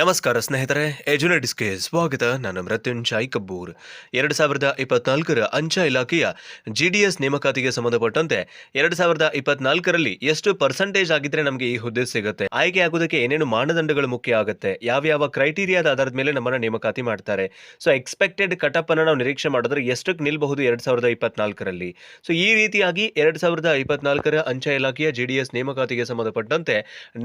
ನಮಸ್ಕಾರ ಸ್ನೇಹಿತರೆ ಎಜುನೆಟಿಸ್ಗೆ ಸ್ವಾಗತ. ನಾನು ಮೃತ್ಯುಂಜಯ್ ಕಬ್ಬೂರ್. ಎರಡು ಸಾವಿರದ ಇಪ್ಪತ್ನಾಲ್ಕರ ಅಂಚೆ ಇಲಾಖೆಯ ಜಿಡಿಎಸ್ ನೇಮಕಾತಿಗೆ ಸಂಬಂಧಪಟ್ಟಂತೆ ಎರಡು ಸಾವಿರದ ಇಪ್ಪತ್ನಾಲ್ಕರಲ್ಲಿ ಎಷ್ಟು ಪರ್ಸೆಂಟೇಜ್ ಆಗಿದ್ರೆ ನಮಗೆ ಈ ಹುದ್ದೆ ಸಿಗುತ್ತೆ? ಆಯ್ಕೆ ಆಗೋದಕ್ಕೆ ಏನೇನು ಮಾನದಂಡಗಳು ಮುಖ್ಯ ಆಗುತ್ತೆ? ಯಾವ ಯಾವ ಕ್ರೈಟೀರಿಯಾದ ಆಧಾರದ ಮೇಲೆ ನಮ್ಮನ್ನ ನೇಮಕಾತಿ ಮಾಡ್ತಾರೆ? ಸೊ ಎಕ್ಸ್ಪೆಕ್ಟೆಡ್ ಕಟಪ್ ಅನ್ನು ನಾವು ನಿರೀಕ್ಷೆ ಮಾಡಿದ್ರೆ ಎಷ್ಟಕ್ಕೆ ನಿಲ್ಬಹುದು ಎರಡು ಸಾವಿರದ ಇಪ್ಪತ್ನಾಲ್ಕರಲ್ಲಿ? ಸೊ ಈ ರೀತಿಯಾಗಿ ಎರಡು ಸಾವಿರದ ಇಪ್ಪತ್ನಾಲ್ಕರ ಅಂಚೆ ಇಲಾಖೆಯ ಜಿಡಿಎಸ್ ನೇಮಕಾತಿಗೆ ಸಂಬಂಧಪಟ್ಟಂತೆ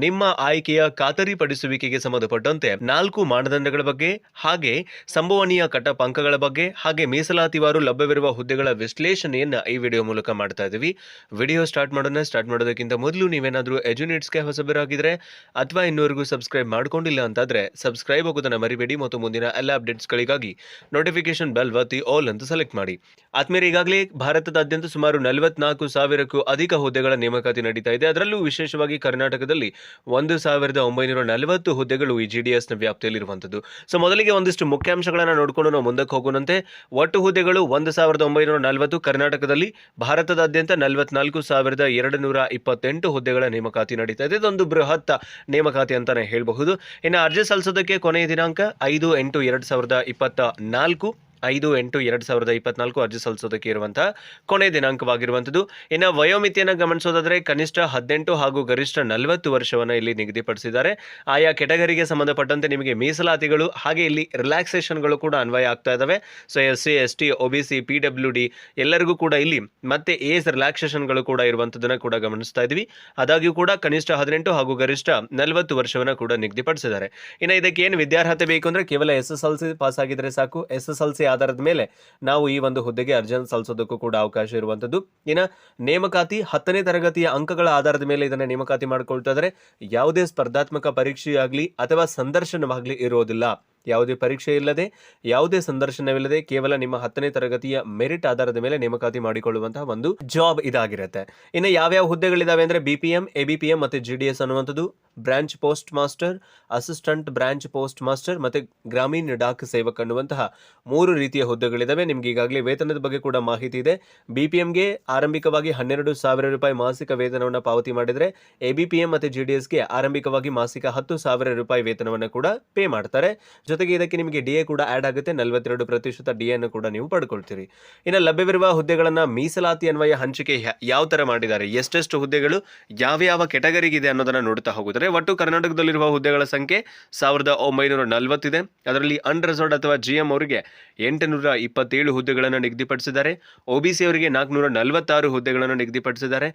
ನಿಮ್ಮ ಆಯ್ಕೆಯ ಖಾತರಿಪಡಿಸುವಿಕೆಗೆ ಸಂಬಂಧಪಟ್ಟಂತೆ ನಾಲ್ಕು ಮಾನದಂಡಗಳ ಬಗ್ಗೆ, ಹಾಗೆ ಸಂಭವನೀಯ ಕಟಪ್ ಅಂಕಗಳ ಬಗ್ಗೆ, ಹಾಗೆ ಮೀಸಲಾತಿವಾರು ಲಭ್ಯವಿರುವ ಹುದ್ದೆಗಳ ವಿಶ್ಲೇಷಣೆಯನ್ನ ಈ ವಿಡಿಯೋ ಮೂಲಕ ಮಾಡ್ತಾ ಇದ್ದೀವಿ. ವಿಡಿಯೋ ಸ್ಟಾರ್ಟ್ ಮಾಡೋಣ, ಸ್ಟಾರ್ಟ್ ಮಾಡೋದಕ್ಕಿಂತ ಮೊದಲು ನೀವೇನಾದ್ರೂ ಎಜುನೇಟ್ಸ್ಗೆ ಹೊಸಬರಾಗಿದ್ರೆ ಅಥವಾ ಇನ್ನೂವರೆಗೂ ಸಬ್ಸ್ಕ್ರೈಬ್ ಮಾಡ್ಕೊಂಡಿಲ್ಲ ಅಂತಾದ್ರೆ, ಸಬ್ಸ್ಕ್ರೈಬ್ ಆಗೋದನ್ನ ಮರಿಬೇಡಿ. ಮತ್ತು ಮುಂದಿನ ಎಲ್ಲ ಅಪ್ಡೇಟ್ಸ್ಗಳಿಗಾಗಿ ನೋಟಿಫಿಕೇಶನ್ ಬೆಲ್ ಒತ್ತಿ ಆಲ್ ಅಂತ ಸೆಲೆಕ್ಟ್ ಮಾಡಿ. ಆದ್ಮೇಲೆ ಈಗಾಗಲೇ ಭಾರತದಾದ್ಯಂತ ಸುಮಾರು ನಲವತ್ನಾಲ್ಕು ಸಾವಿರಕ್ಕೂ ಅಧಿಕ ಹುದ್ದೆಗಳ ನೇಮಕಾತಿ ನಡೀತಾ ಇದೆ. ಅದರಲ್ಲೂ ವಿಶೇಷವಾಗಿ ಕರ್ನಾಟಕದಲ್ಲಿ ಒಂದು ಸಾವಿರದ ಒಂಬೈನೂರ ನಲವತ್ತು ಹುದ್ದೆಗಳು ಈ ಡಿ ವ್ಯಾಪ್ತಿಯಲ್ಲಿ ವ್ಯಾಪ್ತಿಯಲ್ಲಿರುವಂಥದ್ದು. ಸೊ ಮೊದಲಿಗೆ ಒಂದಿಷ್ಟು ಮುಖ್ಯಾಂಶಗಳನ್ನು ನೋಡಿಕೊಂಡು ನಾವು ಮುಂದಕ್ಕೆ ಹೋಗೋಣಂತೆ. ಒಟ್ಟು ಹುದ್ದೆಗಳು ಒಂದು ಸಾವಿರದ ಒಂಬೈನೂರ ನಲವತ್ತು, ಕರ್ನಾಟಕದಲ್ಲಿ ಭಾರತದಾದ್ಯಂತ ನಲವತ್ನಾಲ್ಕು ಸಾವಿರದ ಎರಡು ನೂರ ಇಪ್ಪತ್ತೆಂಟು ಹುದ್ದೆಗಳ ನೇಮಕಾತಿ ನಡೀತಾ ಇದೆ. ಇದೊಂದು ಬೃಹತ್ ನೇಮಕಾತಿ ಅಂತಾನೆ ಹೇಳಬಹುದು. ಇನ್ನು ಅರ್ಜಿ ಸಲ್ಲಿಸೋದಕ್ಕೆ ಕೊನೆಯ ದಿನಾಂಕ ಐದು ಎಂಟು ಎರಡು ಸಾವಿರದ ಇಪ್ಪತ್ತ ನಾಲ್ಕು ಐದು, ಎಂಟು, ಎರಡು ಸಾವಿರದ ಇಪ್ಪತ್ನಾಲ್ಕು ಅರ್ಜಿ ಸಲ್ಲಿಸೋದಕ್ಕೆ ಇರುವಂತಹ ಕೊನೆ ದಿನಾಂಕವಾಗಿರುವಂಥದ್ದು. ಇನ್ನು ವಯೋಮಿತಿಯನ್ನು ಗಮನಿಸೋದಾದರೆ ಕನಿಷ್ಠ ಹದಿನೆಂಟು ಹಾಗೂ ಗರಿಷ್ಠ ನಲವತ್ತು ವರ್ಷವನ್ನು ಇಲ್ಲಿ ನಿಗದಿಪಡಿಸಿದ್ದಾರೆ. ಆಯಾ ಕೆಟಗರಿಗೆ ಸಂಬಂಧಪಟ್ಟಂತೆ ನಿಮಗೆ ಮೀಸಲಾತಿಗಳು ಹಾಗೆ ಇಲ್ಲಿ ರಿಲ್ಯಾಕ್ಸೇಷನ್ಗಳು ಕೂಡ ಅನ್ವಯ ಆಗ್ತಾ ಇದ್ದಾವೆ so, S C, S T, O B C, P W D ಎಲ್ಲರಿಗೂ ಕೂಡ ಇಲ್ಲಿ ಮತ್ತೆ ಏಜ್ ರಿಲ್ಯಾಕ್ಸೇಷನ್ಗಳು ಕೂಡ ಇರುವಂಥದ್ದನ್ನು ಕೂಡ ಗಮನಿಸ್ತಾ ಇದ್ವಿ. ಆದಾಗ್ಯೂ ಕೂಡ ಕನಿಷ್ಠ ಹದಿನೆಂಟು ಹಾಗೂ ಗರಿಷ್ಠ ನಲವತ್ತು ವರ್ಷವನ್ನು ಕೂಡ ನಿಗದಿಪಡಿಸಿದ್ದಾರೆ. ಇನ್ನು ಇದಕ್ಕೆ ಏನು ವಿದ್ಯಾರ್ಹತೆ ಬೇಕು ಅಂದರೆ ಕೇವಲ S S L C pass ಆಗಿದ್ರೆ ಸಾಕು. ಎಸ್ ಎಸ್ ಎಲ್ ಸಿ ಆಧಾರದ ಮೇಲೆ ನಾವು ಈ ಒಂದು ಹುದ್ದೆಗೆ ಅರ್ಜಿಯನ್ನು ಸಲ್ಲಿಸೋದಕ್ಕೂ ಕೂಡ ಅವಕಾಶ ಇರುವಂಥದ್ದು. ಇನ್ನು ನೇಮಕಾತಿ ಹತ್ತನೇ ತರಗತಿಯ ಅಂಕಗಳ ಆಧಾರದ ಮೇಲೆ ಇದನ್ನು ನೇಮಕಾತಿ ಮಾಡಿಕೊಳ್ತಾ ಇದ್ದಾರೆ ಯಾವುದೇ ಸ್ಪರ್ಧಾತ್ಮಕ ಪರೀಕ್ಷೆಯಾಗಲಿ ಅಥವಾ ಸಂದರ್ಶನವಾಗಲಿ ಇರೋದಿಲ್ಲ. ಯಾವುದೇ ಪರೀಕ್ಷೆ ಇಲ್ಲದೆ, ಯಾವುದೇ ಸಂದರ್ಶನವಿಲ್ಲದೆ ಕೇವಲ ನಿಮ್ಮ ಹತ್ತನೇ ತರಗತಿಯ ಮೆರಿಟ್ ಆಧಾರದ ಮೇಲೆ ನೇಮಕಾತಿ ಮಾಡಿಕೊಳ್ಳುವಂತಹ ಒಂದು ಜಾಬ್ ಇದಾಗಿರುತ್ತೆ. ಇನ್ನು ಯಾವ್ಯಾವ ಹುದ್ದೆಗಳಿದಾವೆ ಅಂದ್ರೆ B P M A B P M ಮತ್ತು ಜಿ ಡಿ ಎಸ್ ಅನ್ನುವಂಥದ್ದು. Branch post master, assistant branch post master ಮತ್ತೆ ಗ್ರಾಮೀಣ ಡಾಕ್ ಸೇವಕ ಅನ್ನುವಂತಹ ಮೂರು ರೀತಿಯ ಹುದ್ದೆಗಳಿದಾವೆ. ನಿಮ್ಗೆ ಈಗಾಗಲೇ ವೇತನದ ಬಗ್ಗೆ ಕೂಡ ಮಾಹಿತಿ ಇದೆ. ಬಿ ಪಿ ಎಂಗೆ ಆರಂಭಿಕವಾಗಿ ಹನ್ನೆರಡು ಸಾವಿರ ರೂಪಾಯಿ ಮಾಸಿಕ ವೇತನವನ್ನು ಪಾವತಿ ಮಾಡಿದರೆ ಎ ಬಿ ಪಿ ಎಂ ಮತ್ತು ಜಿ ಡಿ ಎಸ್ಗೆ ಆರಂಭಿಕವಾಗಿ ಮಾಸಿಕ ಹತ್ತು ಸಾವಿರ ರೂಪಾಯಿ ವೇತನವನ್ನು ಕೂಡ ಪೇ ಮಾಡ್ತಾರೆ. ಜೊತೆಗೆ ಇದಕ್ಕೆ ನಿಮಗೆ ಡಿ ಎ ಕೂಡ ಆಡ್ ಆಗುತ್ತೆ. ನಲವತ್ತೆರಡು ಪ್ರತಿಶತ ಡಿ ಅನ್ನು ಕೂಡ ನೀವು ಪಡ್ಕೊಳ್ತೀರಿ. ಇನ್ನು ಲಭ್ಯವಿರುವ ಹುದ್ದೆಗಳನ್ನು ಮೀಸಲಾತಿ ಅನ್ವಯ ಹಂಚಿಕೆ ಯಾವ ಥರ ಮಾಡಿದ್ದಾರೆ? ಎಷ್ಟೆಷ್ಟು ಹುದ್ದೆಗಳು, ಯಾವ ಯಾವ ಅನ್ನೋದನ್ನು ಅನ್ನೋದನ್ನ ನೋಡ್ತಾ ಹೋಗಿದ್ರೆ ಒಟ್ಟು ಕರ್ನಾಟಕದಲ್ಲಿರುವ ಹುದ್ದೆಗಳ ಸಂಖ್ಯೆ ಸಾವಿರದ ಒಂಬೈನೂರ ನಲವತ್ತಿದೆ. ಅದರಲ್ಲಿ ಅನ್ರಿಸರ್ವ್ಡ್ ಅಥವಾ ಜಿ ಎಂ ಅವರಿಗೆ ಎಂಟುನೂರ ಇಪ್ಪತ್ತೇಳು ಹುದ್ದೆಗಳನ್ನು ನಿಗದಿಪಡಿಸಿದ್ದಾರೆ. ಒ ಬಿ ಸಿ ಅವರಿಗೆ ನಾಲ್ಕುನೂರ ನಲವತ್ತಾರು ಹುದ್ದೆಗಳನ್ನು ನಿಗದಿಪಡಿಸಿದ್ದಾರೆ.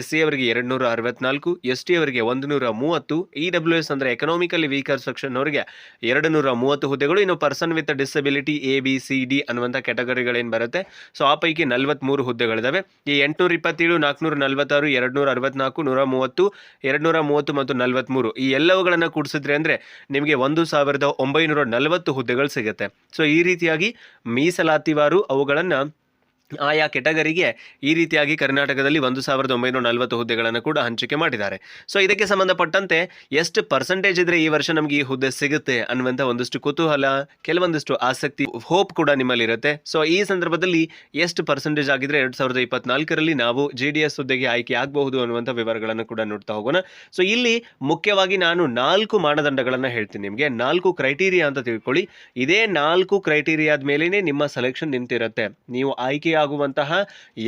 ಎಸ್ ಸಿ ಅವರಿಗೆ ಎರಡು ನೂರ ಅರವತ್ನಾಲ್ಕು ಎಸ್ ಟಿ ಅವರಿಗೆ ಒಂದು ನೂರ ಮೂವತ್ತು ಇ ಡಬ್ಲ್ಯೂ ಎಸ್ ಅಂದರೆ ಎಕನಾಮಿಕಲಿ ವೀಕರ್ ಸೆಕ್ಷನ್ ಅವರಿಗೆ ಎರಡು ನೂರ ಮೂವತ್ತು ಹುದ್ದೆಗಳು, ಇನ್ನು person with disability A B C D ಅನ್ನುವಂಥ ಕ್ಯಾಟಗರಿಗಳೇನು ಬರುತ್ತೆ? ಸೊ ಆ ಪೈಕಿ ನಲವತ್ತ್ಮೂರು ಹುದ್ದೆಗಳಿದ್ದಾವೆ ಈ ಎಂಟುನೂರ ಇಪ್ಪತ್ತೇಳು ನಾಲ್ಕುನೂರ ನಲವತ್ತಾರು ಎರಡು ನೂರ ಅರವತ್ನಾಲ್ಕು ನೂರ ಮೂವತ್ತು ಎರಡು ನೂರ ಮೂವತ್ತು ಮತ್ತು ನಲವತ್ತ್ಮೂರು ಈ ಎಲ್ಲವುಗಳನ್ನು ಕೂಡಿಸಿದ್ರೆ ಅಂದರೆ ನಿಮಗೆ ಒಂದು ಸಾವಿರದ ಒಂಬೈನೂರ ನಲವತ್ತು ಹುದ್ದೆಗಳು ಸಿಗುತ್ತೆ. ಸೊ ಈ ರೀತಿಯಾಗಿ ಮೀಸಲಾತಿವಾರು ಅವುಗಳನ್ನು ಆಯಾ ಕೆಟಗರಿಗೆ ಈ ರೀತಿಯಾಗಿ ಕರ್ನಾಟಕದಲ್ಲಿ ಒಂದು ಸಾವಿರದ ಒಂಬೈನೂರ ನಲವತ್ತು ಹುದ್ದೆಗಳನ್ನು ಕೂಡ ಹಂಚಿಕೆ ಮಾಡಿದ್ದಾರೆ. ಸೊ ಇದಕ್ಕೆ ಸಂಬಂಧಪಟ್ಟಂತೆ ಎಷ್ಟು ಪರ್ಸೆಂಟೇಜ್ ಇದ್ರೆ ಈ ವರ್ಷ ನಮಗೆ ಈ ಹುದ್ದೆ ಸಿಗುತ್ತೆ ಅನ್ನುವಂಥ ಒಂದಷ್ಟು ಕುತೂಹಲ, ಕೆಲವೊಂದಿಷ್ಟು ಆಸಕ್ತಿ ಹೋಪ್ ಕೂಡ ನಿಮ್ಮಲ್ಲಿ ಇರುತ್ತೆ ಸೊ ಈ ಸಂದರ್ಭದಲ್ಲಿ ಎಷ್ಟು ಪರ್ಸೆಂಟೇಜ್ ಆಗಿದ್ರೆ ಎರಡ್ ಸಾವಿರದ ಇಪ್ಪತ್ನಾಲ್ಕರಲ್ಲಿ ನಾವು ಜೆ ಡಿ ಎಸ್ ಹುದ್ದೆಗೆ ಆಯ್ಕೆ ಆಗಬಹುದು ಅನ್ನುವಂಥ ವಿವರಗಳನ್ನು ಕೂಡ ನೋಡ್ತಾ ಹೋಗೋಣ. ಸೊ ಇಲ್ಲಿ ಮುಖ್ಯವಾಗಿ ನಾನು ನಾಲ್ಕು ಮಾನದಂಡಗಳನ್ನು ಹೇಳ್ತೀನಿ ನಿಮಗೆ. ನಾಲ್ಕು ಕ್ರೈಟೀರಿಯಾ ಅಂತ ತಿಳ್ಕೊಳ್ಳಿ. ಇದೇ ನಾಲ್ಕು ಕ್ರೈಟೀರಿಯಾದ ಮೇಲೇ ನಿಮ್ಮ ಸೆಲೆಕ್ಷನ್ ನಿಂತಿರುತ್ತೆ. ನೀವು ಆಯ್ಕೆಯಾಗುವಂತಹ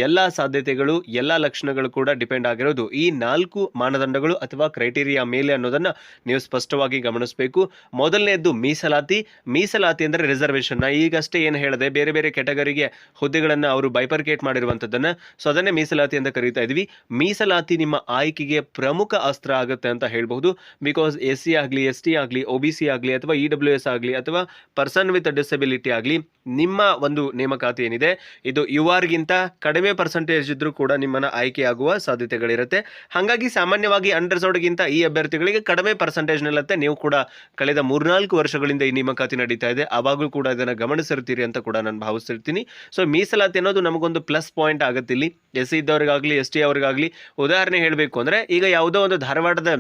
ಎಲ್ಲ ಸಾಧ್ಯತೆಗಳು, ಎಲ್ಲ ಲಕ್ಷಣಗಳು ಕೂಡ ಡಿಪೆಂಡ್ ಆಗಿರೋದು. ಈ ನಾಲ್ಕು ಮಾನದಂಡಗಳು ಅಥವಾ ಕ್ರೈಟೀರಿಯಾ ಮೇಲೆ ಅನ್ನೋದನ್ನ ನೀವು ಸ್ಪಷ್ಟವಾಗಿ ಗಮನಿಸಬೇಕು. ಮೊದಲನೇದ್ದು ಮೀಸಲಾತಿ. ಮೀಸಲಾತಿ ಅಂದರೆ ರಿಸರ್ವೇಷನ್ ಈಗಷ್ಟೇ ಏನು ಹೇಳಿದೆ ಬೇರೆ ಬೇರೆ ಕೆಟಗರಿಗೆ ಹುದ್ದೆಗಳನ್ನು ಅವರು ಬೈಪರ್ಕೇಟ್ ಮಾಡಿರುವಂತದ್ದನ್ನ ಸೊ ಅದನ್ನೇ ಮೀಸಲಾತಿ ಅಂತ ಕರೀತಾ ಇದ್ವಿ. ಮೀಸಲಾತಿ ನಿಮ್ಮ ಆಯ್ಕೆಗೆ ಪ್ರಮುಖ ಅಸ್ತ್ರ ಆಗುತ್ತೆ ಅಂತ ಹೇಳಬಹುದು. ಬಿಕಾಸ್ ಎಸ್ ಸಿ ಆಗಲಿ ಎಸ್ ಟಿ ಆಗಲಿ, ಒ ಬಿ ಆಗಲಿ ಅಥವಾ ಇ ಡಬ್ಲ್ಯೂ ಆಗಲಿ ಅಥವಾ ಪರ್ಸನ್ ವಿತ್ ಡಿಸಬಿಲಿಟಿ ಆಗಲಿ ನಿಮ್ಮ ಒಂದು ನೇಮಕಾತಿ ಏನಿದೆ, ಇದು ಯು ಆರ್ಗಿಂತ ಕಡಿಮೆ ಪರ್ಸೆಂಟೇಜ್ ಇದ್ದರೂ ಕೂಡ ನಿಮ್ಮನ್ನ ಆಯ್ಕೆಯಾಗುವ ಸಾಧ್ಯತೆಗಳಿರುತ್ತೆ. ಹಾಗಾಗಿ ಸಾಮಾನ್ಯವಾಗಿ ಅಂಡರ್ಸೋಡ್ಗಿಂತ ಈ ಅಭ್ಯರ್ಥಿಗಳಿಗೆ ಕಡಿಮೆ ಪರ್ಸೆಂಟೇಜ್ ನಿಲ್ಲತ್ತೆ. ನೀವು ಕೂಡ ಕಳೆದ ಮೂರ್ನಾಲ್ಕು ವರ್ಷಗಳಿಂದ ಈ ನೇಮಕಾತಿ ನಡೀತಾ ಇದೆ. ಆವಾಗಲೂ ಕೂಡ ಇದನ್ನು ಗಮನಿಸಿರ್ತೀರಿ ಅಂತ ಕೂಡ ನಾನು ಭಾವಿಸಿರ್ತೀನಿ ಸೊ ಮೀಸಲಾತಿ ಅನ್ನೋದು ನಮಗೊಂದು ಪ್ಲಸ್ ಪಾಯಿಂಟ್ ಆಗುತ್ತೆ ಇಲ್ಲಿ. ಎಸ್ ಸಿ ಇದ್ದವ್ರಿಗಾಗಲಿ, ಎಸ್ ಟಿ ಅವ್ರಿಗಾಗಲಿ ಉದಾಹರಣೆ ಹೇಳಬೇಕು ಅಂದರೆ ಈಗ ಯಾವುದೋ ಒಂದು ಧಾರವಾಡದ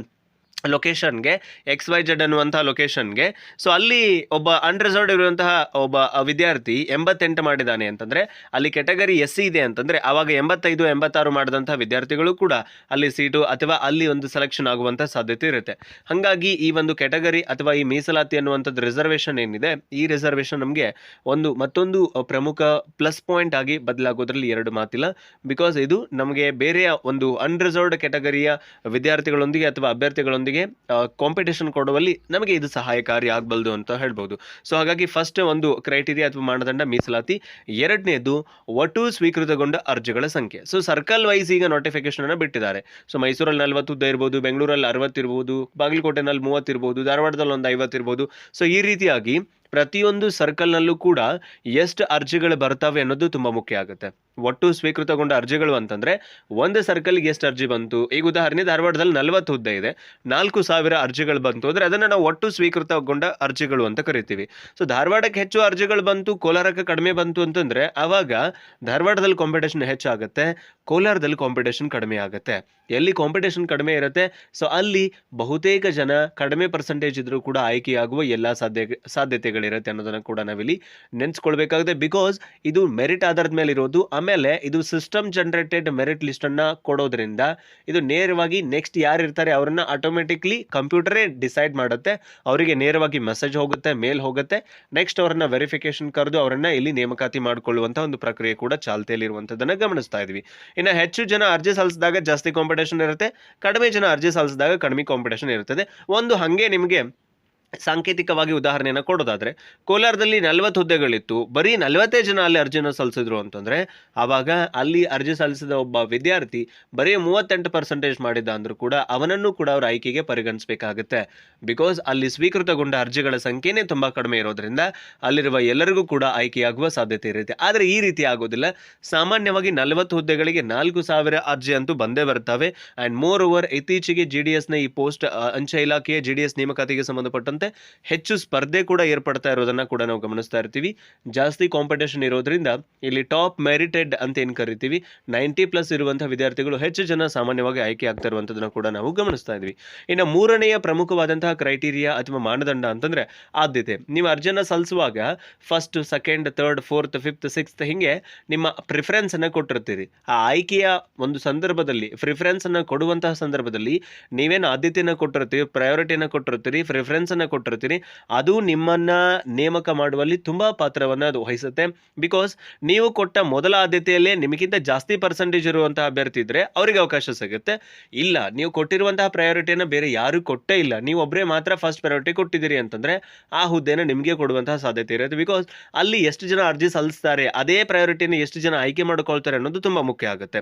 ಲೊಕೇಶನ್ಗೆ ಎಕ್ಸ್ ವೈ ಜೆಡ್ ಅನ್ನುವಂತಹ ಲೊಕೇಶನ್ಗೆ ಸೊ ಅಲ್ಲಿ ಒಬ್ಬ ಅನ್ರಿಸರ್ವ್ಡ್ ಇರುವಂತಹ ಒಬ್ಬ ವಿದ್ಯಾರ್ಥಿ ಎಂಬತ್ತೆಂಟು ಮಾಡಿದ್ದಾನೆ ಅಂತಂದರೆ, ಅಲ್ಲಿ ಕೆಟಗರಿ ಎಸ್ ಸಿ ಇದೆ ಅಂತಂದರೆ, ಆವಾಗ ಎಂಬತ್ತೈದು, ಎಂಬತ್ತಾರು ಮಾಡಿದಂಥ ವಿದ್ಯಾರ್ಥಿಗಳು ಕೂಡ ಅಲ್ಲಿ ಸೀಟು ಅಥವಾ ಅಲ್ಲಿ ಒಂದು ಸೆಲೆಕ್ಷನ್ ಆಗುವಂಥ ಸಾಧ್ಯತೆ ಇರುತ್ತೆ. ಹಾಗಾಗಿ ಈ ಒಂದು ಕೆಟಗರಿ ಅಥವಾ ಈ ಮೀಸಲಾತಿ ಅನ್ನುವಂಥದ್ದು ರಿಸರ್ವೇಷನ್ ಏನಿದೆ, ಈ ರಿಸರ್ವೇಷನ್ ನಮಗೆ ಒಂದು ಮತ್ತೊಂದು ಪ್ರಮುಖ ಪ್ಲಸ್ ಪಾಯಿಂಟ್ ಆಗಿ ಬದಲಾಗೋದ್ರಲ್ಲಿ ಎರಡು ಮಾತಿಲ್ಲ. ಬಿಕಾಸ್ ಇದು ನಮಗೆ ಬೇರೆಯ ಒಂದು ಅನ್ರಿಸರ್ವ್ಡ್ ಕೆಟಗರಿಯ ವಿದ್ಯಾರ್ಥಿಗಳೊಂದಿಗೆ ಅಥವಾ ಅಭ್ಯರ್ಥಿಗಳೊಂದಿಗೆ ಕಾಂಪಿಟೇಷನ್ ಕೊಡುವಲ್ಲಿ ನಮಗೆ ಇದು ಸಹಾಯಕಾರಿ ಆಗಬಲ್ದು ಅಂತ ಹೇಳ್ಬೋದು. ಸೊ ಹಾಗಾಗಿ ಫಸ್ಟ್ ಒಂದು ಕ್ರೈಟೀರಿಯಾ ಅಥವಾ ಮಾನದಂಡ ಮೀಸಲಾತಿ. ಎರಡನೇದು, ಒಟ್ಟು ಸ್ವೀಕೃತಗೊಂಡ ಅರ್ಜಿಗಳ ಸಂಖ್ಯೆ. ಸೊ ಸರ್ಕಲ್ ವೈಸ್ ಈಗ ನೋಟಿಫಿಕೇಶನ್ ಅನ್ನು ಬಿಟ್ಟಿದ್ದಾರೆ. ಸೊ ಮೈಸೂರಲ್ಲಿ ನಲವತ್ತು ಉದ್ದ ಇರ್ಬೋದು, ಬೆಂಗಳೂರಲ್ಲಿ ಅರವತ್ತಿರ್ಬೋದು ಬಾಗಲಕೋಟೆನಲ್ಲಿ ಮೂವತ್ತಿರ್ಬೋದು ಧಾರವಾಡದಲ್ಲಿ ಒಂದು ಐವತ್ತಿರ್ಬೋದು ಸೊ ಈ ರೀತಿಯಾಗಿ ಪ್ರತಿಯೊಂದು ಸರ್ಕಲ್ನಲ್ಲೂ ಕೂಡ ಎಷ್ಟು ಅರ್ಜಿಗಳು ಬರ್ತವೆ ಅನ್ನೋದು ತುಂಬ ಮುಖ್ಯ ಆಗುತ್ತೆ. ಒಟ್ಟು ಸ್ವೀಕೃತಗೊಂಡ ಅರ್ಜಿಗಳು ಅಂತಂದರೆ, ಒಂದು ಸರ್ಕಲ್ಗೆ ಎಷ್ಟು ಅರ್ಜಿ ಬಂತು? ಈಗ ಉದಾಹರಣೆ, ಧಾರವಾಡದಲ್ಲಿ ನಲವತ್ತು ಹುದ್ದೆ ಇದೆ. ನಾಲ್ಕು ಸಾವಿರ ಅರ್ಜಿಗಳು ಬಂತು ಅಂದರೆ ಅದನ್ನು ನಾವು ಒಟ್ಟು ಸ್ವೀಕೃತಗೊಂಡ ಅರ್ಜಿಗಳು ಅಂತ ಕರಿತೀವಿ. ಸೊ ಧಾರವಾಡಕ್ಕೆ ಹೆಚ್ಚು ಅರ್ಜಿಗಳು ಬಂತು, ಕೋಲಾರಕ್ಕೆ ಕಡಿಮೆ ಬಂತು ಅಂತಂದರೆ ಆವಾಗ ಧಾರವಾಡದಲ್ಲಿ ಕಾಂಪಿಟೇಷನ್ ಹೆಚ್ಚಾಗುತ್ತೆ ಕೋಲಾರದಲ್ಲಿ ಕಾಂಪಿಟೇಷನ್ ಕಡಿಮೆ ಆಗುತ್ತೆ. ಎಲ್ಲಿ ಕಾಂಪಿಟೇಷನ್ ಕಡಿಮೆ ಇರುತ್ತೆ? ಸೊ ಅಲ್ಲಿ ಬಹುತೇಕ ಜನ ಕಡಿಮೆ ಪರ್ಸೆಂಟೇಜ್ ಇದ್ದರೂ ಕೂಡ ಆಯ್ಕೆಯಾಗುವ ಎಲ್ಲ ಸಾಧ್ಯ ಸಾಧ್ಯತೆಗಳಿರುತ್ತೆ ಅನ್ನೋದನ್ನು ಕೂಡ ನಾವಿಲ್ಲಿ ನೆನೆಸ್ಕೊಳ್ಬೇಕಾಗುತ್ತೆ. ಬಿಕಾಸ್ ಇದು ಮೆರಿಟ್ ಆಧಾರದ ಮೇಲೆ ಇರೋದು, ಆಮೇಲೆ ಇದು ಸಿಸ್ಟಮ್ ಜನರೇಟೆಡ್ ಮೆರಿಟ್ ಲಿಸ್ಟನ್ನು ಕೊಡೋದ್ರಿಂದ ಇದು ನೇರವಾಗಿ ನೆಕ್ಸ್ಟ್ ಯಾರು ಇರ್ತಾರೆ ಅವರನ್ನ ಆಟೋಮೆಟಿಕ್ಲಿ ಕಂಪ್ಯೂಟರೇ ಡಿಸೈಡ್ ಮಾಡುತ್ತೆ. ಅವರಿಗೆ ನೇರವಾಗಿ ಮೆಸೇಜ್ ಹೋಗುತ್ತೆ ಮೇಲ್ ಹೋಗುತ್ತೆ. ನೆಕ್ಸ್ಟ್ ಅವರನ್ನ ವೆರಿಫಿಕೇಶನ್ ಕರೆದು ಅವರನ್ನ ಇಲ್ಲಿ ನೇಮಕಾತಿ ಮಾಡಿಕೊಳ್ಳುವಂಥ ಒಂದು ಪ್ರಕ್ರಿಯೆ ಕೂಡ ಚಾಲ್ತಿಯಲ್ಲಿರುವಂಥದ್ದನ್ನು ಗಮನಿಸ್ತಾ ಇದ್ವಿ. ಇನ್ನು ಹೆಚ್ಚು ಜನ ಅರ್ಜಿ ಸಲ್ಲಿಸಿದಾಗ ಜಾಸ್ತಿ ಕಾಂಪಿಟೇಷನ್ ಇರುತ್ತೆ, ಕಡಿಮೆ ಜನ ಅರ್ಜಿ ಸಲ್ಲಿಸಿದಾಗ ಕಡಿಮೆ ಕಾಂಪಿಟೇಷನ್ ಇರುತ್ತದೆ. ಒಂದು ಹಾಗೆ ನಿಮಗೆ ಸಾಂಕೇತಿಕವಾಗಿ ಉದಾಹರಣೆಯನ್ನು ಕೊಡೋದಾದ್ರೆ, ಕೋಲಾರದಲ್ಲಿ ನಲವತ್ತು ಹುದ್ದೆಗಳಿತ್ತು. ಬರೀ ನಲವತ್ತೇ ಜನ ಅಲ್ಲಿ ಅರ್ಜಿನ ಸಲ್ಲಿಸಿದ್ರು ಅಂತಂದ್ರೆ, ಆವಾಗ ಅಲ್ಲಿ ಅರ್ಜಿ ಸಲ್ಲಿಸಿದ ಒಬ್ಬ ವಿದ್ಯಾರ್ಥಿ ಬರೀ ಮೂವತ್ತೆಂಟು ಪರ್ಸೆಂಟೇಜ್ ಮಾಡಿದ್ದ ಅಂದ್ರೂ ಕೂಡ ಅವನನ್ನು ಕೂಡ ಅವ್ರ ಆಯ್ಕೆಗೆ ಪರಿಗಣಿಸಬೇಕಾಗುತ್ತೆ. ಬಿಕಾಸ್ ಅಲ್ಲಿ ಸ್ವೀಕೃತಗೊಂಡ ಅರ್ಜಿಗಳ ಸಂಖ್ಯೆನೇ ತುಂಬ ಕಡಿಮೆ ಇರೋದ್ರಿಂದ ಅಲ್ಲಿರುವ ಎಲ್ಲರಿಗೂ ಕೂಡ ಆಯ್ಕೆಯಾಗುವ ಸಾಧ್ಯತೆ ಇರುತ್ತೆ. ಆದರೆ ಈ ರೀತಿ ಆಗೋದಿಲ್ಲ. ಸಾಮಾನ್ಯವಾಗಿ ನಲವತ್ತು ಹುದ್ದೆಗಳಿಗೆ ನಾಲ್ಕು ಸಾವಿರ ಅರ್ಜಿ ಅಂತೂ ಬಂದೇ ಬರ್ತವೆ. ಆ್ಯಂಡ್ ಮೋರ್ ಓವರ್ ಇತ್ತೀಚೆಗೆ ಜಿ ಡಿ ಎಸ್ನ ಈ ಪೋಸ್ಟ್ ಅಂಚೆ ಇಲಾಖೆಯ ಜಿ ಡಿ ಎಸ್ ನೇಮಕಾತಿಗೆ ಸಂಬಂಧಪಟ್ಟಂತೆ ಹೆಚ್ಚು ಸ್ಪರ್ಧೆ ಕೂಡ ಏರ್ಪಡ್ತಾ ಇರೋದನ್ನ ಕೂಡ ನಾವು ಗಮನಿಸ್ತಾ ಇರ್ತೀವಿ. ಜಾಸ್ತಿ ಕಾಂಪಿಟೇಷನ್ ಇರೋದ್ರಿಂದ ಇಲ್ಲಿ ಟಾಪ್ ಮೆರಿಟೆಡ್ ಅಂತ ಏನು ಕರಿತೀವಿ ನೈಂಟಿ ಪ್ಲಸ್ ಇರುವಂತಹ ವಿದ್ಯಾರ್ಥಿಗಳು ಹೆಚ್ಚು ಜನ ಸಾಮಾನ್ಯವಾಗಿ ಆಯ್ಕೆ ಆಗ್ತಾ ಇರುವಂಥದ್ದನ್ನು ಕೂಡ ನಾವು ಗಮನಿಸ್ತಾ ಇದ್ವಿ. ಇನ್ನು ಮೂರನೆಯ ಪ್ರಮುಖವಾದಂತಹ ಕ್ರೈಟೀರಿಯಾ ಅಥವಾ ಮಾನದಂಡ ಅಂತಂದ್ರೆ ಆದ್ಯತೆ. ನೀವು ಅರ್ಜಿನ ಸಲ್ಲಿಸುವಾಗ first second third fourth fifth sixth ಹಿಂಗೆ ನಿಮ್ಮ ಪ್ರಿಫರೆನ್ಸ್ ಅನ್ನ ಕೊಟ್ಟಿರ್ತೀರಿ. ಆ ಆಯ್ಕೆಯ ಒಂದು ಸಂದರ್ಭದಲ್ಲಿ ಪ್ರಿಫರೆನ್ಸ್ ಅನ್ನ ಕೊಡುವಂತಹ ಸಂದರ್ಭದಲ್ಲಿ ನೀವೇನು ಆದ್ಯತೆಯನ್ನು ಕೊಟ್ಟಿರ್ತೀವಿ ಪ್ರಯಾರಿಟಿಯನ್ನು ಕೊಟ್ಟಿರ್ತೀರಿ ಪ್ರಿಫರೆನ್ಸ್ ಅನ್ನ ಕೊಟ್ಟಿರ್ತೀರಿ ಅದು ನಿಮ್ಮನ್ನ ನೇಮಕ ಮಾಡುವಲ್ಲಿ ತುಂಬಾ ಪಾತ್ರವನ್ನು ಅದು ವಹಿಸುತ್ತೆ. ಬಿಕಾಸ್ ನೀವು ಕೊಟ್ಟ ಮೊದಲ ಆದ್ಯತೆಯಲ್ಲೇ ನಿಮಗಿಂತ ಜಾಸ್ತಿ ಪರ್ಸೆಂಟೇಜ್ ಇರುವಂತಹ ಅಭ್ಯರ್ಥಿ ಇದ್ರೆ ಅವರಿಗೆ ಅವಕಾಶ ಸಿಗುತ್ತೆ. ಇಲ್ಲ, ನೀವು ಕೊಟ್ಟಿರುವಂತಹ ಪ್ರಯಾರಿಟಿಯನ್ನು ಬೇರೆ ಯಾರು ಕೊಟ್ಟೇ ಇಲ್ಲ. ನೀವು ಒಬ್ಬರೇ ಮಾತ್ರ ಫಸ್ಟ್ ಪ್ರಯಾರಿಟಿ ಕೊಟ್ಟಿದ್ದೀರಿ ಅಂತಂದ್ರೆ ಆ ಹುದ್ದೆನ ನಿಮಗೆ ಕೊಡುವಂತಹ ಸಾಧ್ಯತೆ ಇರುತ್ತೆ. ಬಿಕಾಸ್ ಅಲ್ಲಿ ಎಷ್ಟು ಜನ ಅರ್ಜಿ ಸಲ್ಲಿಸ್ತಾರೆ, ಅದೇ ಪ್ರಯಾರಿಟಿನ ಎಷ್ಟು ಜನ ಆಯ್ಕೆ ಮಾಡ್ಕೊಳ್ತಾರೆ ಅನ್ನೋದು ತುಂಬಾ ಮುಖ್ಯ ಆಗುತ್ತೆ.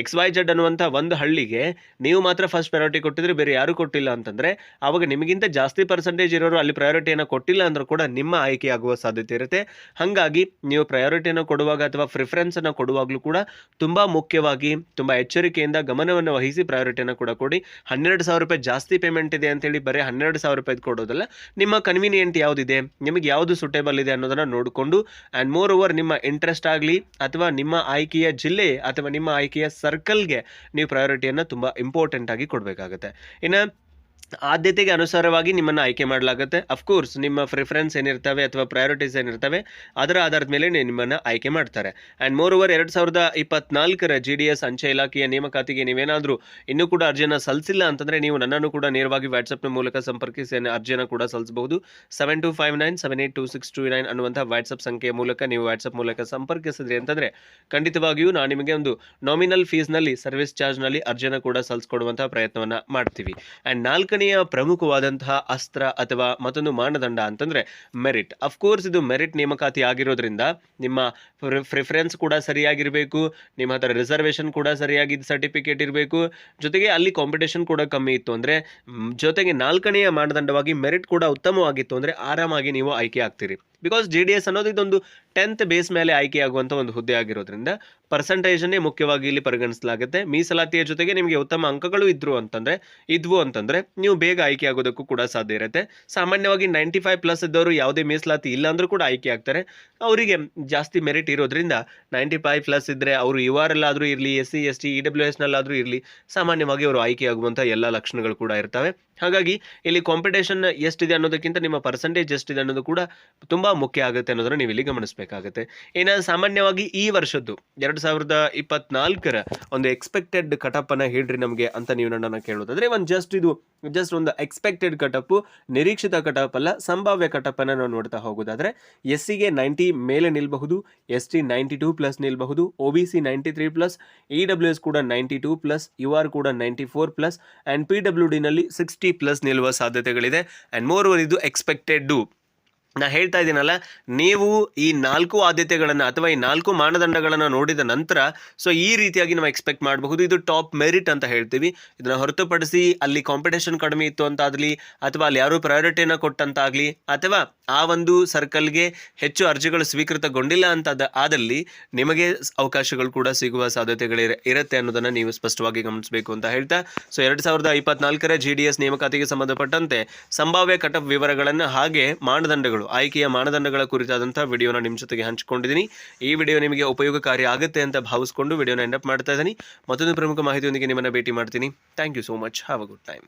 ಎಕ್ಸ್ ವೈ ಜೆಡ್ ಅನ್ನುವಂಥ ಒಂದು ಹಳ್ಳಿಗೆ ನೀವು ಮಾತ್ರ ಫಸ್ಟ್ ಪ್ರಯಾರಿಟಿ ಕೊಟ್ಟಿದ್ರೆ ಬೇರೆ ಯಾರು ಕೊಟ್ಟಿಲ್ಲ ಅಂತಂದ್ರೆ ಆವಾಗ ನಿಮಗಿಂತ ಜಾಸ್ತಿ ಪರ್ಸೆಂಟೇಜ್ ಇರೋರು ಅಲ್ಲಿ ಪ್ರಯಾರಿಟಿಯನ್ನು ಕೊಟ್ಟಿಲ್ಲ ಅಂದರೂ ಕೂಡ ನಿಮ್ಮ ಆಯ್ಕೆ ಆಗುವ ಸಾಧ್ಯತೆ ಇರುತ್ತೆ. ಹಾಗಾಗಿ ನೀವು ಪ್ರಯಾರಿಟಿಯನ್ನು ಕೊಡುವಾಗ ಅಥವಾ ಪ್ರಿಫರೆನ್ಸ್ ಅನ್ನು ಕೊಡುವಾಗಲೂ ಕೂಡ ತುಂಬ ಮುಖ್ಯವಾಗಿ ತುಂಬ ಎಚ್ಚರಿಕೆಯಿಂದ ಗಮನವನ್ನು ವಹಿಸಿ ಪ್ರಯಾರಿಟಿಯನ್ನು ಕೂಡ ಕೊಡಿ. ಹನ್ನೆರಡು ಸಾವಿರ ರೂಪಾಯಿ ಜಾಸ್ತಿ ಪೇಮೆಂಟ್ ಇದೆ ಅಂತೇಳಿ ಬರೀ ಹನ್ನೆರಡು ಸಾವಿರ ರೂಪಾಯಿ ಕೊಡೋದಲ್ಲ, ನಿಮ್ಮ ಕನ್ವೀನಿಯೆಂಟ್ ಯಾವುದಿದೆ, ನಿಮಗೆ ಯಾವುದು ಸೂಟೇಬಲ್ ಇದೆ ಅನ್ನೋದನ್ನು ನೋಡಿಕೊಂಡು ಆ್ಯಂಡ್ ಮೋರ್ ಓವರ್ ನಿಮ್ಮ ಇಂಟ್ರೆಸ್ಟ್ ಆಗಲಿ ಅಥವಾ ನಿಮ್ಮ ಆಯ್ಕೆಯ ಜಿಲ್ಲೆ ಅಥವಾ ನಿಮ್ಮ ಆಯ್ಕೆಯ ಸರ್ಕಲ್ಗೆ ನೀವು ಪ್ರಯಾರಿಟಿಯನ್ನು ತುಂಬ ಇಂಪಾರ್ಟೆಂಟ್ ಆಗಿ ಕೊಡಬೇಕಾಗುತ್ತೆ. ಇನ್ನು ಆದ್ಯತೆಗೆ ಅನುಸಾರವಾಗಿ ನಿಮ್ಮನ್ನು ಆಯ್ಕೆ ಮಾಡಲಾಗುತ್ತೆ. ಅಫ್ಕೋರ್ಸ್ ನಿಮ್ಮ ಪ್ರಿಫರೆನ್ಸ್ ಏನಿರ್ತವೆ ಅಥವಾ ಪ್ರಯಾರಿಟೀಸ್ ಏನಿರ್ತವೆ, ಅದರ ಆಧಾರದ ಮೇಲೆ ನಿಮ್ಮನ್ನು ಆಯ್ಕೆ ಮಾಡ್ತಾರೆ. ಆ್ಯಂಡ್ ಮೋರ್ ಓವರ್ ಎರಡು ಸಾವಿರದ ಇಪ್ಪತ್ನಾಲ್ಕರ ಜಿ ಡಿ ಎಸ್ ಅಂಚೆ ಇಲಾಖೆಯ ನೇಮಕಾತಿಗೆ ನೀವೇನಾದರೂ ಇನ್ನೂ ಕೂಡ ಅರ್ಜಿಯನ್ನು ಸಲ್ಲಿಸಿಲ್ಲ ಅಂತಂದರೆ ನೀವು ನನ್ನನ್ನು ಕೂಡ ನೇರವಾಗಿ ವಾಟ್ಸಪ್ನ ಮೂಲಕ ಸಂಪರ್ಕಿಸಿ ಅರ್ಜಿಯನ್ನು ಕೂಡ ಸಲ್ಲಿಸಬಹುದು. Seven two five nine seven eight two six two nine ಅನ್ನುವಂಥ ವಾಟ್ಸಪ್ ಸಂಖ್ಯೆಯ ಮೂಲಕ ನೀವು ವಾಟ್ಸಪ್ ಮೂಲಕ ಸಂಪರ್ಕಿಸಿದ್ರಿ ಅಂತಂದರೆ ಖಂಡಿತವಾಗಿಯೂ ನಾನು ನಿಮಗೆ ಒಂದು ನಾಮಿನಲ್ ಫೀಸ್ನಲ್ಲಿ ಸರ್ವಿಸ್ ಚಾರ್ಜ್ನಲ್ಲಿ ಅರ್ಜಿಯನ್ನು ಕೂಡ ಸಲ್ಲಿಸ್ಕೊಡುವಂಥ ಪ್ರಯತ್ನವನ್ನು ಮಾಡ್ತೀವಿ. ಆ್ಯಂಡ್ ನಾಲ್ಕನೆಯ ಪ್ರಮುಖವಾದಂತಹ ಅಸ್ತ್ರ ಅಥವಾ ಮತ್ತೊಂದು ಮಾನದಂಡ ಅಂತಂದರೆ ಮೆರಿಟ್. ಅಫ್ಕೋರ್ಸ್ ಇದು ಮೆರಿಟ್ ನೇಮಕಾತಿ ಆಗಿರೋದ್ರಿಂದ ನಿಮ್ಮ ಪ್ರಿಫರೆನ್ಸ್ ಕೂಡ ಸರಿಯಾಗಿರಬೇಕು, ನಿಮ್ಮ ಹತ್ರ ರಿಸರ್ವೇಷನ್ ಕೂಡ ಸರಿಯಾಗಿ ಸರ್ಟಿಫಿಕೇಟ್ ಇರಬೇಕು. ಜೊತೆಗೆ ಅಲ್ಲಿ ಕಾಂಪಿಟೇಷನ್ ಕೂಡ ಕಮ್ಮಿ ಇತ್ತು ಅಂದರೆ ಜೊತೆಗೆ ನಾಲ್ಕನೆಯ ಮಾನದಂಡವಾಗಿ ಮೆರಿಟ್ ಕೂಡ ಉತ್ತಮವಾಗಿತ್ತು ಅಂದರೆ ಆರಾಮಾಗಿ ನೀವು ಆಯ್ಕೆ ಆಗ್ತೀರಿ. ಬಿಕಾಸ್ ಜೆ ಡಿ ಎಸ್ ಅನ್ನೋದು ಇದೊಂದು ಟೆಂತ್ ಬೇಸ್ ಮೇಲೆ ಆಯ್ಕೆಯಾಗುವಂಥ ಒಂದು ಹುದ್ದೆ ಆಗಿರೋದ್ರಿಂದ ಪರ್ಸೆಂಟೇಜನ್ನೇ ಮುಖ್ಯವಾಗಿ ಇಲ್ಲಿ ಪರಿಗಣಿಸಲಾಗುತ್ತೆ. ಮೀಸಲಾತಿಯ ಜೊತೆಗೆ ನಿಮಗೆ ಉತ್ತಮ ಅಂಕಗಳು ಇದ್ರು ಅಂತಂದ್ರೆ, ಇದ್ವು ಅಂತಂದ್ರೆ ನೀವು ಬೇಗ ಆಯ್ಕೆ ಆಗೋದಕ್ಕೂ ಕೂಡ ಸಾಧ್ಯ ಇರುತ್ತೆ. ಸಾಮಾನ್ಯವಾಗಿ ನೈಂಟಿ ಫೈವ್ ಪ್ಲಸ್ ಇದ್ದವರು ಯಾವುದೇ ಮೀಸಲಾತಿ ಇಲ್ಲ ಅಂದ್ರೂ ಕೂಡ ಆಯ್ಕೆ ಆಗ್ತಾರೆ. ಅವರಿಗೆ ಜಾಸ್ತಿ ಮೆರಿಟ್ ಇರೋದ್ರಿಂದ ನೈಂಟಿ ಫೈವ್ ಪ್ಲಸ್ ಇದ್ದರೆ ಅವರು ಯು ಆರ್ ಎಲ್ಲಾದರೂ ಇರಲಿ S C S T E W ಎಸ್ನಲ್ಲಾದರೂ ಇರಲಿ, ಸಾಮಾನ್ಯವಾಗಿ ಅವರು ಆಯ್ಕೆಯಾಗುವಂಥ ಎಲ್ಲ ಲಕ್ಷಣಗಳು ಕೂಡ ಇರ್ತವೆ. ಹಾಗಾಗಿ ಇಲ್ಲಿ ಕಾಂಪಿಟೇಷನ್ ಎಷ್ಟಿದೆ ಅನ್ನೋದಕ್ಕಿಂತ ನಿಮ್ಮ ಪರ್ಸೆಂಟೇಜ್ ಎಷ್ಟಿದೆ ಅನ್ನೋದು ಕೂಡ ತುಂಬ ಮುಖ್ಯ ಆಗುತ್ತೆ ಅನ್ನೋದನ್ನು ನೀವು ಇಲ್ಲಿ ಗಮನಿಸಬೇಕಾಗುತ್ತೆ. ಇನ್ನು ಸಾಮಾನ್ಯವಾಗಿ ಈ ವರ್ಷದ್ದು, ಎರಡು ಸಾವಿರದ ಇಪ್ಪತ್ನಾಲ್ಕರ ಒಂದು ಎಕ್ಸ್ಪೆಕ್ಟೆಡ್ ಕಟಪ್ಪನ್ನು ಹೇಳ್ರಿ ನಮಗೆ ಅಂತ ನೀವು ನನ್ನನ್ನು ಕೇಳೋದಾದ್ರೆ, ಒಂದು ಜಸ್ಟ್ ಇದು ಜಸ್ಟ್ ಒಂದು ಎಕ್ಸ್ಪೆಕ್ಟೆಡ್ ಕಟಪ್ಪು, ನಿರೀಕ್ಷಿತ ಕಟಪ್ ಅಲ್ಲ, ಸಂಭಾವ್ಯ ಕಟಪ್ಪನ್ನು ನಾವು ನೋಡ್ತಾ ಹೋಗೋದಾದ್ರೆ ಎಸ್ ಸಿಗೆ ನೈಂಟಿ ಮೇಲೆ ನಿಲ್ಲಬಹುದು S T ninety two plus ನಿಲ್ಲಬಹುದು O B C ninety three plus E W S ಕೂಡ ninety two plus U R ಕೂಡ ninety four plus and P W ಡಿನಲ್ಲಿ sixty plus ನಿಲ್ಲುವ ಸಾಧ್ಯತೆಗಳಿದೆ. ಆ್ಯಂಡ್ ಮೋರ್ ಓವರ್ ಇದು expected ನಾ ಹೇಳ್ತಾ ಇದ್ದೀನಲ್ಲ, ನೀವು ಈ ನಾಲ್ಕು ಆದ್ಯತೆಗಳನ್ನು ಅಥವಾ ಈ ನಾಲ್ಕು ಮಾನದಂಡಗಳನ್ನು ನೋಡಿದ ನಂತರ ಸೊ ಈ ರೀತಿಯಾಗಿ ನಾವು ಎಕ್ಸ್ಪೆಕ್ಟ್ ಮಾಡಬಹುದು. ಇದು ಟಾಪ್ ಮೆರಿಟ್ ಅಂತ ಹೇಳ್ತೀವಿ. ಇದನ್ನು ಹೊರತುಪಡಿಸಿ ಅಲ್ಲಿ ಕಾಂಪಿಟೇಷನ್ ಕಡಿಮೆ ಇತ್ತು ಅಂತಾಗಲಿ ಅಥವಾ ಅಲ್ಲಿ ಯಾರು ಪ್ರಯಾರಿಟಿಯನ್ನು ಕೊಟ್ಟಂತಾಗಲಿ, ಅಥವಾ ಆ ಒಂದು ಸರ್ಕಲ್ಗೆ ಹೆಚ್ಚು ಅರ್ಜಿಗಳು ಸ್ವೀಕೃತಗೊಂಡಿಲ್ಲ ಅಂತ ಆದಲ್ಲಿ ನಿಮಗೆ ಅವಕಾಶಗಳು ಕೂಡ ಸಿಗುವ ಸಾಧ್ಯತೆಗಳು ಇರುತ್ತೆ ಅನ್ನೋದನ್ನು ನೀವು ಸ್ಪಷ್ಟವಾಗಿ ಗಮನಿಸಬೇಕು ಅಂತ ಹೇಳ್ತಾ, ಸೊ ಎರಡು ಸಾವಿರದ ಇಪ್ಪತ್ನಾಲ್ಕರ ಜಿ ಡಿ ಎಸ್ ನೇಮಕಾತಿಗೆ ಸಂಬಂಧಪಟ್ಟಂತೆ ಸಂಭಾವ್ಯ ಕಟಪ್ ವಿವರಗಳನ್ನು ಹಾಗೆ ಮಾನದಂಡಗಳು, ಆಯ್ಕೆಯ ಮಾನದಂಡಗಳ ಕುರಿತಾದಂಥ ವಿಡಿಯೋನ ನಿಮ್ಮ ಜೊತೆಗೆ ಹಂಚಿಕೊಂಡಿದ್ದೀನಿ. ಈ ವಿಡಿಯೋ ನಿಮಗೆ ಉಪಯೋಗಕಾರಿ ಆಗುತ್ತೆ ಅಂತ ಭಾವಿಸ್ಕೊಂಡು ವಿಡಿಯೋನ ಎಂಡಪ್ ಮಾಡ್ತಾ ಇದ್ದೀನಿ. ಮತ್ತೊಂದು ಪ್ರಮುಖ ಮಾಹಿತಿಯೊಂದಿಗೆ ನಿಮ್ಮನ್ನು ಭೇಟಿ ಮಾಡ್ತೀನಿ. Thank you so much have a good time